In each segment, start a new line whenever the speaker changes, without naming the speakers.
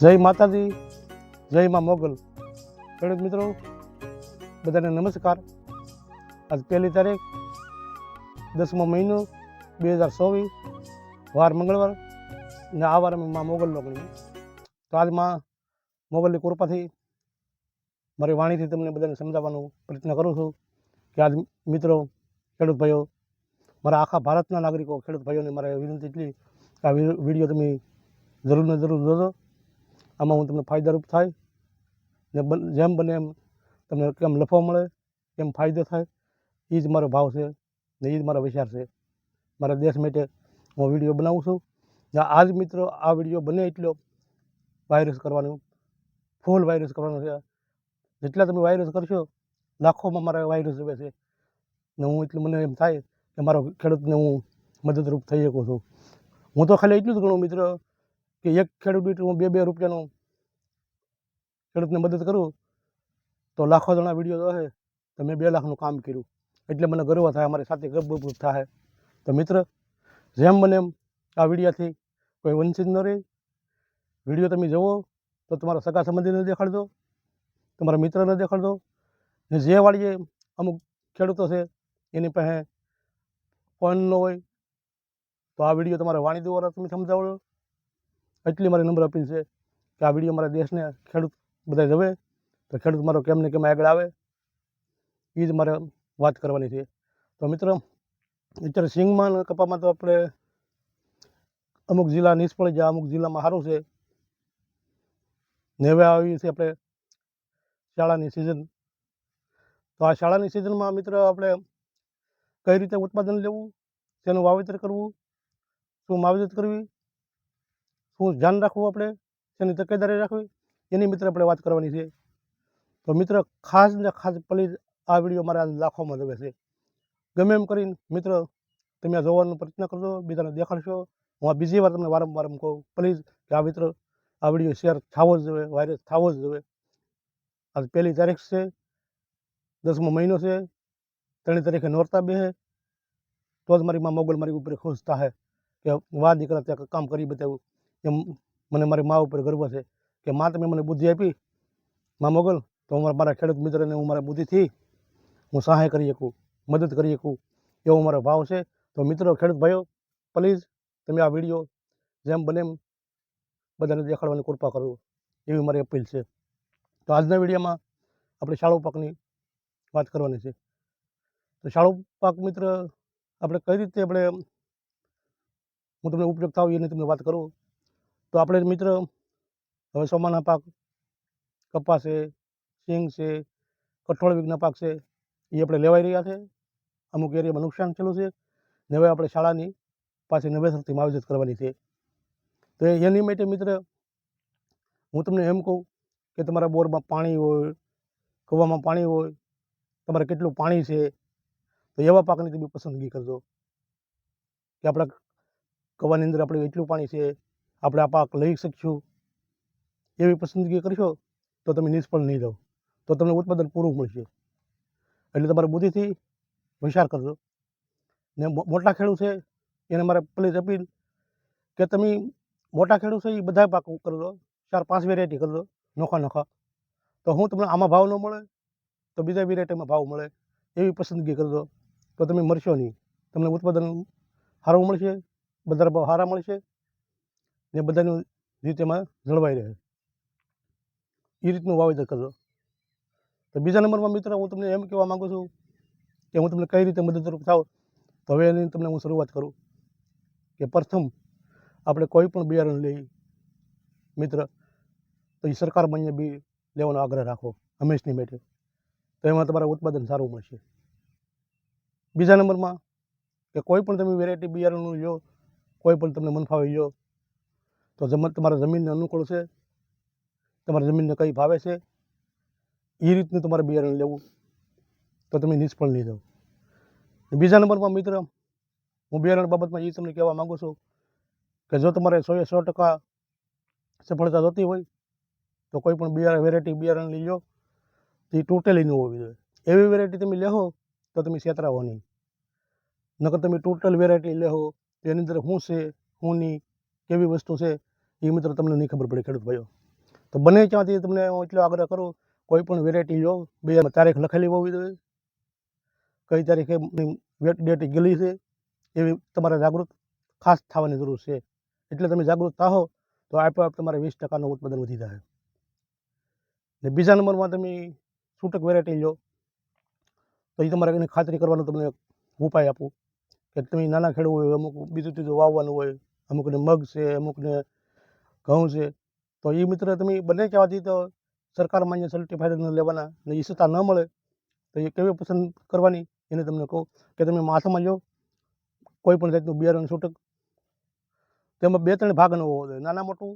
જય માતાજી, જય માં મોગલ. ખેડૂત મિત્રો, બધાને નમસ્કાર. આજ પહેલી તારીખ, દસમો મહિનો, બે હજાર ચોવીસ, વાર મંગળવાર ને આ વાર અમે માં મોગલનો ગણીએ. તો આજમાં મોગલની કૃપાથી મારી વાણીથી તમને બધાને સમજાવવાનો પ્રયત્ન કરું છું કે આજ મિત્રો, ખેડૂત ભાઈઓ, મારા આખા ભારતના નાગરિકો, ખેડૂત ભાઈઓને મારે વિનંતી એટલી આ વીડિયો તમે જરૂર ને જરૂર જોજો. આમાં હું તમને ફાયદારૂપ થાય ને જેમ બને એમ તમને કેમ લફો મળે, કેમ ફાયદો થાય એ જ મારો ભાવ છે ને એ જ મારો વિચાર છે. મારા દેશ માટે હું વીડિયો બનાવું છું. ને આ જ મિત્રો આ વીડિયો બને એટલો વાયરસ કરવાનું, ફૂલ વાયરસ કરવાનો છે. જેટલા તમે વાયરસ કરશો, લાખોમાં મારા વાયરસ આવે છે. ને હું એટલું મને એમ થાય કે મારો ખેડૂતને હું મદદરૂપ થઈ શકું છું. હું તો ખાલી એટલું જ ગણું મિત્ર કે એક ખેડૂત દીઠ હું બે બે રૂપિયાનો ખેડૂતને મદદ કરું, તો લાખો જણા વીડિયો જોશે, તો મેં બે લાખનું કામ કર્યું. એટલે મને ગર્વ થાય, અમારી સાથે ગર્વ થાય. તો મિત્ર, જેમ બને એમ આ વિડીયાથી કોઈ વંચિત ન રહે. વીડિયો તમે જુઓ તો તમારા સગા સંબંધીને દેખાડજો, તમારા મિત્રને દેખાડજો. ને જે વાળીએ અમુક ખેડૂતો છે, એની પાસે ફોન ન હોય, તો આ વીડિયો તમારે વાણી દ્વારા તમે સમજાવો એટલી મારી નંબર અપીલ છે કે આ વીડિયો મારા દેશને ખેડૂત બધા જવે તો ખેડૂત મારો કેમ ને કેમ આગળ આવે એ જ મારે વાત કરવાની છે. તો મિત્રો, અત્યારે સિંગમાં કપામાં તો આપણે અમુક જિલ્લા નિષ્ફળ જાય અમુક જિલ્લામાં સારું છે. ને હવે આવી છે આપણે શાળાની સિઝન તો આ શાળાની સિઝનમાં મિત્ર આપણે કઈ રીતે ઉત્પાદન લેવું તેનું વાવેતર કરવું, શું માવજત કરવી, શું ધ્યાન રાખવું આપણે તેની તકેદારી રાખવી એની મિત્ર આપણે વાત કરવાની છે. તો મિત્ર ખાસ ને ખાસ પ્લીઝ આ વીડિયો મારા લાખોમાં જવે છે. ગમે એમ કરીને મિત્ર તમે આ જોવાનો પ્રયત્ન કરજો, બીજાને દેખાડશો. હું આ બીજી વાર તમને વારંવાર કહું પ્લીઝ કે આ મિત્ર આ વીડિયો શેર થવો જ જોઈએ વાયરસ થવો જ જોઈએ. આજ પહેલી તારીખ છે, દસમો મહિનો છે ત્રણ તારીખે નોરતા બે તો જ મારી માં મોગલ મારી ઉપર ખુશ થાય કે વાહ દીકરા ત્યાં કામ કરી બતાવ્યું. એમ મને મારી મા ઉપર ગર્વ છે. કે મા તમે મને બુદ્ધિ આપી. મા મોગલ, તો હું મારા ખેડૂત મિત્રને હું મારા બુદ્ધિથી હું સહાય કરી શકું, મદદ કરી શકું, એવો મારો ભાવ છે. તો મિત્રો, ખેડૂત ભાઈઓ પ્લીઝ તમે આ વીડિયો જેમ બને એમ બધાને દેખાડવાની કૃપા કરો, એવી મારી અપીલ છે. તો આજના વિડીયોમાં આપણે શાળુ પાકની વાત કરવાની છે. તો શાળુ પાક મિત્ર, આપણે કઈ રીતે આપણે, હું તમને ઉપયોગ થાવ એની તમને વાત કરું. તો આપણે મિત્ર હવે સોમાના પાક કપાસ છે સિંગ છે કઠોળ વિઘ્ન પાક છે એ આપણે લેવાઈ રહ્યા છે. અમુક એરિયામાં નુકસાન થયેલું છે. ને હવે આપણે શાળાની પાછી નવેસરથી માવજત કરવાની છે. તો એની માટે મિત્ર, હું તમને એમ કહું કે તમારા બોરમાં પાણી હોય, કૂવામાં પાણી હોય, તમારે કેટલું પાણી છે, તો એવા પાકની તમે પસંદગી કરજો. કે આપણા કવાની અંદર આપણે એટલું પાણી છે, આપણે આ પાક લઈ શકીશું. એવી પસંદગી કરશો, તો તમે નિષ્ફળ નહીં જાઓ. તો તમને ઉત્પાદન પૂરું મળશે. એટલે તમારે બુદ્ધિથી વિચાર કરજો. ને મોટા ખેડૂત છે, એને મારે પ્લીઝ અપીલ કે તમે મોટા ખેડૂત છે, એ બધા પાક કરજો. ચાર, પાંચ વેરાયટી કરજો, નોખા નોખા. તો હું તમને આમાં ભાવ ન મળે, તો બીજા વેરાયટીમાં ભાવ મળે. એવી પસંદગી કરજો. તો તમે મરશો નહીં. તમને ઉત્પાદન સારું મળશે બધા ભાવ સારા મળશે, ને બધાનું રીતે એમાં જળવાઈ રહે. એ રીતનું વાવેતર કરજો. તો બીજા નંબરમાં મિત્ર, હું તમને એમ કહેવા માગું છું કે હું તમને કઈ રીતે મદદરૂપ થાવ, તો હવે એની તમને હું શરૂઆત કરું કે પ્રથમ આપણે કોઈ પણ બિયારણ લઈ, મિત્ર, તો એ સરકાર બંને બી લેવાનો આગ્રહ રાખો, હંમેશની માટે તો એમાં તમારે ઉત્પાદન સારું મળશે. બીજા નંબરમાં કે કોઈ પણ તમે વેરાયટી બિયારણનું લો કોઈ પણ તમને મન ફાવે લો તો તમારા જમીનને અનુકૂળ છે. તમારી જમીનને કઈ ભાવે છે એ રીતનું તમારે બિયારણ લેવું. તો તમે નિષ્ફળ નહીં જાઓ. બીજા નંબરમાં મિત્ર, હું બિયારણ બાબતમાં એ તમને કહેવા માગું છું કે જો તમારે સો એ સો ટકા સફળતા જોતી હોય, તો કોઈ પણ બિયારણ વેરાયટી બિયારણ લઈ લો. તો એ તૂટેલી ન હોવી જોઈએ. એવી વેરાયટી તમે લેહો, તો તમે છેતરાવો નહીં. નકર તમે ટોટલ વેરાયટી લેહો, તો એની અંદર શું છે શું નહીં, કેવી વસ્તુ છે એ મિત્ર તમને નહીં ખબર પડે ખેડૂત ભાઈઓ. તો બને ત્યાંથી તમને હું એટલો આગ્રહ કરું, કોઈ પણ વેરાયટી લો, બે તારીખ લખેલી હોવી જોઈએ. કઈ તારીખે ડેટ ગયેલી છે, એવી તમારે જાગૃત ખાસ થવાની જરૂર છે. એટલે તમે જાગૃત થાઓ તો આપોઆપ તમારે વીસ ટકાનું ઉત્પાદન વધી જાય. ને બીજા નંબરમાં તમે છૂટક વેરાયટી લો, તો એ તમારે એની ખાતરી કરવાનો તમને ઉપાય આપું. કે તમે નાના ખેડૂત હોય, અમુક બીજું ત્રીજું વાવવાનું હોય, અમુકને મગ છે, અમુકને ઘઉં છે તો એ મિત્ર તમે બને કહેવાથી તો સરકાર માન્ય સર્ટિફાઈડ લેવાના ને એ છતાં ન મળે, તો એ કેવી પસંદ કરવાની? એને તમને કહું કે તમે માથામાં જો કોઈ પણ જાતનું બિયારણ છૂટક. તેમાં બે ત્રણ ભાગ ન હોવો જોઈએ. નાના મોટું,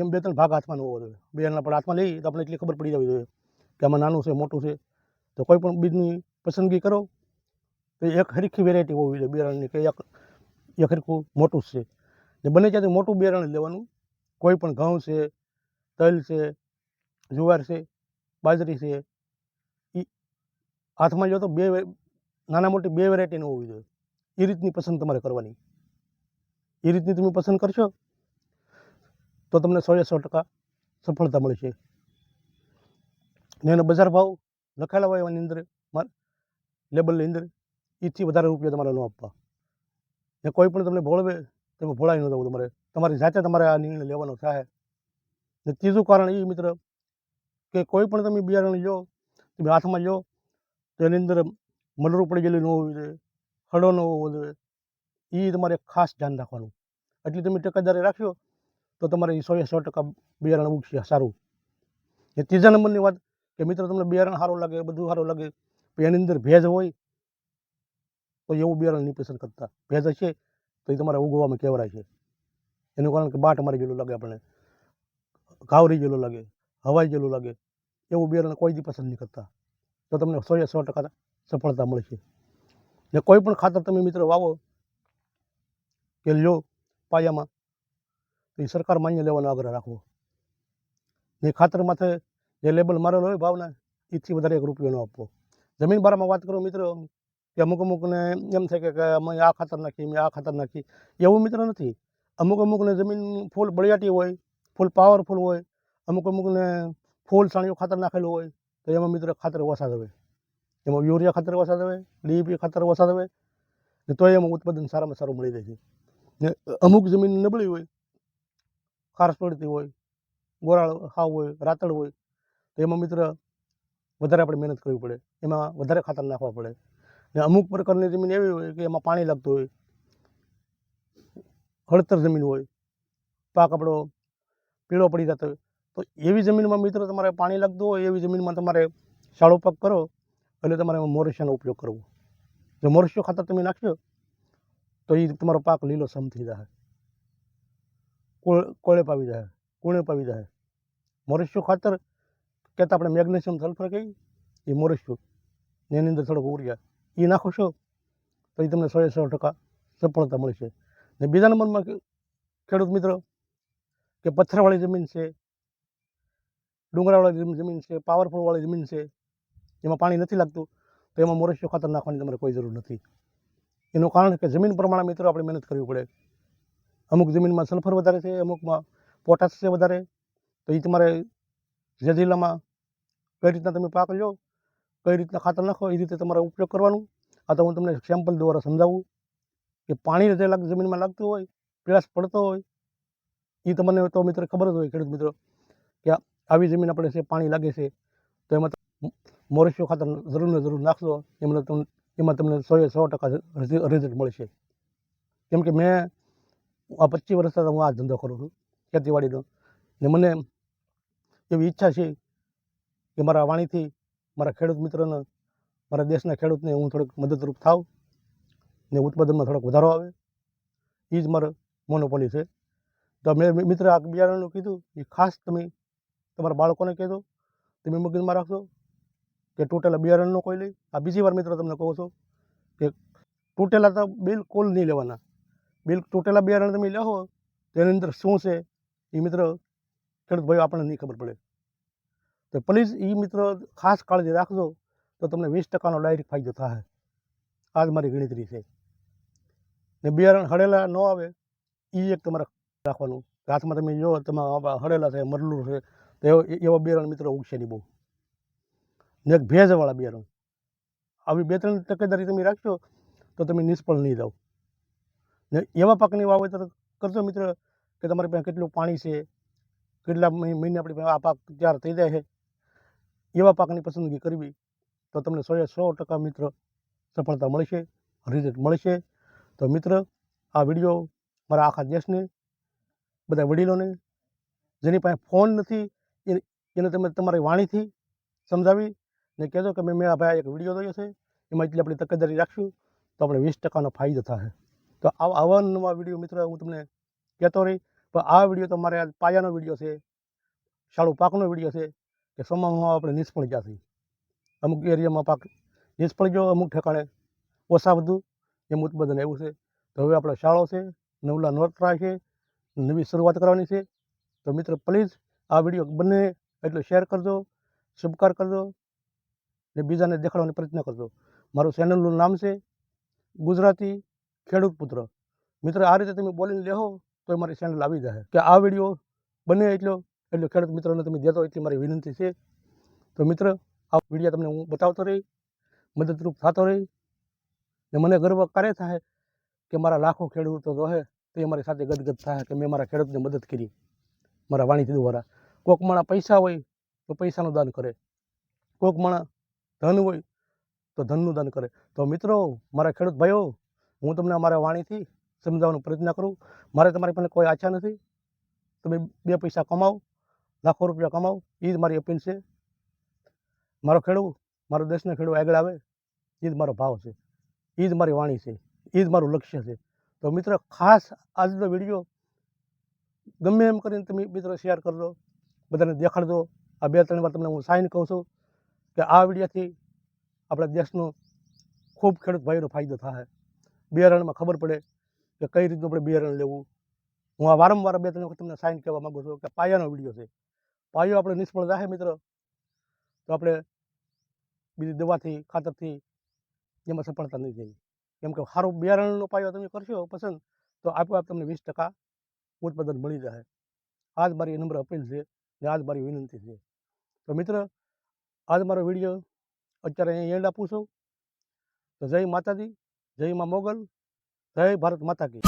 એમ બે ત્રણ ભાગ હાથમાં ન હોવો જોઈએ. બિયારણના પણ હાથમાં લઈએ તો આપણે એટલી ખબર પડી જવી જોઈએ કે આમાં નાનું છે, મોટું છે. તો કોઈ પણ બીજની પસંદગી કરો. તો એક હરીખી વેરાયટી હોવી જોઈએ બિયારણની કે એક એક હરખું મોટું છે. ને બને ત્યાંથી મોટું બિયારણ લેવાનું? કોઈ પણ ઘઉં છે તલ છે, જુવાર છે, બાજરી છે એ હાથમાં લો તો બે નાના મોટી બે વેરાયટીની હોવી જોઈએ. એ રીતની પસંદ તમારે કરવાની. એ રીતની તમે પસંદ કરશો, તો તમને સોએ સો ટકા સફળતા મળશે. ને એનો બજાર ભાવ લખાયેલા હોય એની અંદર લેબલની અંદર એથી વધારે રૂપિયા તમારે ન આપવા. ને કોઈ પણ તમને ભોળવે, તમે ભોળાઈ ન થવું તમારે. તમારી જાતે તમારે આ નિર્ણય લેવાનો થાય. ને ત્રીજું કારણ એ મિત્ર, કે કોઈ પણ તમે બિયારણ લો તમે હાથમાં લો તો એની અંદર મલરું પડી ગયેલું ન હોવું જોઈએ, હળો ન હોવો જોઈએ. એ તમારે ખાસ ધ્યાન રાખવાનું. એટલી તમે ટકાદારી રાખ્યો તો તમારે સો સો ટકા બિયારણ ઉગશે, સારું. એ ત્રીજા નંબરની વાત, કે મિત્ર, તમને બિયારણ સારું લાગે, બધું સારું લાગે એની અંદર ભેજ હોય, તો એવું બિયારણ નહીં પસંદ કરતા. ભેજ હશે, તો એ તમારે ઉગવામાં કેવરાય છે. એનું કારણ કે બાટ મારી ગયેલું લાગે આપણને. ઘાવરી જેલું લાગે, હવાઈ જેલું લાગે, એવું બિયારણ કોઈ દી પસંદ નહીં કરતા. તો તમને સો સો ટકા સફળતા મળશે. ને કોઈ પણ ખાતર તમે મિત્રો વાવો, કે લ્યો પાયામાં, તો એ સરકાર માન્ય લેવાનો આગ્રહ રાખવો. ને ખાતર માથે જે લેબલ મારેલો હોય ભાવના, એથી વધારે એક રૂપિયો ન આપવો. જમીન બારામાં વાત કરું મિત્રો, કે અમુક અમુકને એમ થાય કે અમે આ ખાતર નાખી મેં આ ખાતર નાખી એવું મિત્ર નથી. અમુક અમુકને જમીન ફૂલ બળિયાટી હોય ફૂલ પાવરફુલ હોય, અમુક અમુકને ફૂલ સાણીઓ ખાતર નાખેલું હોય, તો એમાં મિત્ર ખાતર ઓછા આવે એમાં યુરિયા ખાતર ઓછા આવે ડીપી ખાતર ઓછા આવે ને તો એમાં ઉત્પાદન સારામાં સારું મળી રહે છે. ને અમુક જમીન નબળી હોય, ખારસ પડતી હોય, ગોરાળ હાવ હોય, રાતળ હોય, તો એમાં મિત્ર વધારે આપણે મહેનત કરવી પડે. એમાં વધારે ખાતર નાખવા પડે. ને અમુક પ્રકારની જમીન એવી હોય કે એમાં પાણી લાગતું હોય, હળતર જમીન હોય, પાક આપણો પીળો પડી જતો હોય. તો એવી જમીનમાં મિત્રો તમારે પાણી લાગતું હોય, એવી જમીનમાં તમારે શાળો પાક કરો, એટલે તમારે મોરસિયાનો ઉપયોગ કરવો. જો મોરેશિયો ખાતર તમે નાખશો, તો એ તમારો પાક લીલો સમ થઈ જાય કોળ પાવી જાય કુણે પાવી જાય મોરેશિયો ખાતર કહેતા આપણે મેગ્નેશિયમ સલ્ફર કહીએ એ મોરેશિયો. એની અંદર થોડોક ઉરિયા એ નાખો છો, તો એ તમને સો સો ટકા સફળતા મળશે. ને બીજા નંબરમાં ખેડૂત મિત્રો કે પથ્થરવાળી જમીન છે, ડુંગરાવાળી જમીન છે, પાવરફુલવાળી જમીન છે એમાં પાણી નથી લાગતું, તો એમાં મોરેશિયો ખાતર નાખવાની તમારે કોઈ જરૂર નથી. એનું કારણ કે જમીન પ્રમાણે મિત્રો આપણે મહેનત કરવી પડે. અમુક જમીનમાં સલ્ફર વધારે છે, અમુકમાં પોટાશ છે વધારે, તો એ તમારે જે જિલ્લામાં કઈ રીતના તમે પાક લો કઈ રીતના ખાતર નાખો એ રીતે તમારે ઉપયોગ કરવાનું. આ તો હું તમને સેમ્પલ દ્વારા સમજાવું કે પાણી જે જમીનમાં લાગતું હોય, પીળાશ પડતો હોય એ તમને તો મિત્ર ખબર જ હોય ખેડૂત મિત્રો, કે આવી જમીન આપણે છે પાણી લાગે છે, તો એમાં મોરેશિયો ખાતર જરૂર ને જરૂર નાખશો, એમાં તમને એમાં તમને સો એ સો ટકા રિઝલ્ટ મળશે. કેમ કે મેં આ પચીસ વર્ષથી હું આ ધંધો કરું છું, ખેતીવાડીનો. ને મને એવી ઈચ્છા છે કે મારા વાણીથી મારા ખેડૂત મિત્રોને, મારા દેશના ખેડૂતને હું થોડીક મદદરૂપ થાવ ને ઉત્પાદનમાં થોડોક વધારો આવે. એ જ મારો મોનોપોલી છે. તો મેં, મિત્ર આ બિયારણનું કીધું એ ખાસ તમે તમારા બાળકોને કહેજો, તમે મગજમાં રાખજો કે તૂટેલા બિયારણનો કોઈ લઈ આ બીજી વાર મિત્રો તમને કહું છું કે તૂટેલા તો બિલકુલ નહીં લેવાના. બિલ તૂટેલા બિયારણ તમે લેવો તેની અંદર શું છે એ મિત્ર ખેડૂત ભાઈઓ આપણને નહીં ખબર પડે. તો પ્લીઝ એ મિત્રો ખાસ કાળજી રાખજો, તો તમને વીસ ટકાનો ડાયરેક્ટ ફાયદો થાય. આ જ મારી ગણતરી છે. ને બિયારણ હળેલા ન આવે એ એક તમારે રાખવાનું. હાથમાં તમે જો તમે હળેલા છે, મરલું છે. તો એવા બિયારણ મિત્રો ઉગશે નહીં બહુ. ને એક ભેજવાળા બિયારણ આવી બે ત્રણ તકેદારી તમે રાખશો, તો તમે નિષ્ફળ નહીં જાઓ. ને એવા પાકની વાવેતર કરજો મિત્ર, કે તમારી પાસે કેટલું પાણી છે, કેટલા મહિ- મહિને આપણી પાસે આ પાક તૈયાર થઈ જાય છે. એવા પાકની પસંદગી કરવી, તો તમને સો સો ટકા મિત્ર સફળતા મળશે, રિઝલ્ટ મળશે. તો મિત્ર, આ વીડિયો મારા આખા દેશને બધા વડીલોને. જેની પાસે ફોન નથી એને તમે તમારી વાણીથી સમજાવી ને કહેજો કે મેં મેળા ભાઈ એક વીડિયો જોયો છે, એમાં એટલી આપણી તકેદારી રાખશું, તો આપણે વીસ ટકાનો ફાયદો થશે તો આવા નવા વીડિયો મિત્ર હું તમને કહેતો રહી, પણ આ વીડિયો તો મારે આ પાયાનો વીડિયો છે, શાળું પાકનો વીડિયો છે, કે સમામાં આપણે નિષ્ફળ ગયા છીએ. અમુક એરિયામાં પાક નિષ્ફળ ગયો, અમુક ઠેકાણે ઓછા વધુ, એમ ઉત્પાદન એવું છે. તો હવે આપણે શાળો છે, નવલા નોટરા છે નવી શરૂઆત કરવાની છે. તો મિત્ર પ્લીઝ આ વીડિયો બંને એટલો શેર કરજો સબસ્ક્રાઈબ કરજો, ને બીજાને દેખાડવાનો પ્રયત્ન કરજો. મારું ચેનલનું નામ છે ગુજરાતી ખેડૂત પુત્ર. મિત્ર, આ રીતે તમે બોલીને લેહો તો મારી ચેનલ આવી જશે કે આ વીડિયો બને એટલો એટલો ખેડૂત મિત્રોને તમે દેતો એટલી મારી વિનંતી છે. તો મિત્ર, આ વીડિયો તમને હું બતાવતો રહી, મદદરૂપ થતો રહી, ને મને ગર્વ કરે થાય કે મારા લાખો ખેડૂતો જોહે તો એ મારી સાથે ગદગદ થાય કે મેં મારા ખેડૂતને મદદ કરી. મારા વાણીથી દ્વારા. કોક માણા પૈસા હોય તો પૈસાનું દાન કરે. કોક માણા ધન હોય તો ધનનું દાન કરે. તો મિત્રો, મારા ખેડૂત ભાઈઓ, હું તમને અમારા વાણીથી સમજાવવાનો પ્રયત્ન કરું. મારે તમારી પાસે કોઈ આશા નથી. તમે બે પૈસા કમાઓ લાખો રૂપિયા કમાઓ એ જ મારી અપીલ છે. મારો ખેડૂત, મારો દેશનો ખેડૂત આગળ આવે, એ જ મારો ભાવ છે. એ જ મારી વાણી છે. એ જ મારું લક્ષ્ય છે. તો મિત્ર, ખાસ આજનો વીડિયો ગમે એમ કરીને તમે મિત્રો શેર કરજો. બધાને દેખાડજો. આ બે ત્રણ વાર તમને હું સાઈન કહું છું કે આ વિડીયાથી આપણા દેશનો ખૂબ ખેડૂત ભાઈનો ફાયદો થાય. બિયારણમાં ખબર પડે કે કઈ રીતનું આપણે બિયારણ લેવું. હું આ વારંવાર બે ત્રણ વખત તમને સાઈન કહેવા માગું છું કે પાયાનો વીડિયો છે. પાયો આપણે નિષ્ફળ રહે મિત્રો, તો આપણે બીજી દવાથી, ખાતરથી એમાં સફળતા નહીં થઈ કેમ કે સારું બિયારણનો પાયો તમે કરશો પસંદ, તો આપોઆપ તમને વીસ ટકા ઉત્પાદન મળી જાય આ જ મારી નંબર અપીલ છે ને આ જ મારી વિનંતી છે. તો મિત્ર, આજ મારો વીડિયો અત્યારે અહીં એન્ડ આપું છું. તો જય માતાજી, જય મા મોગલ, જય ભારત માતા કી.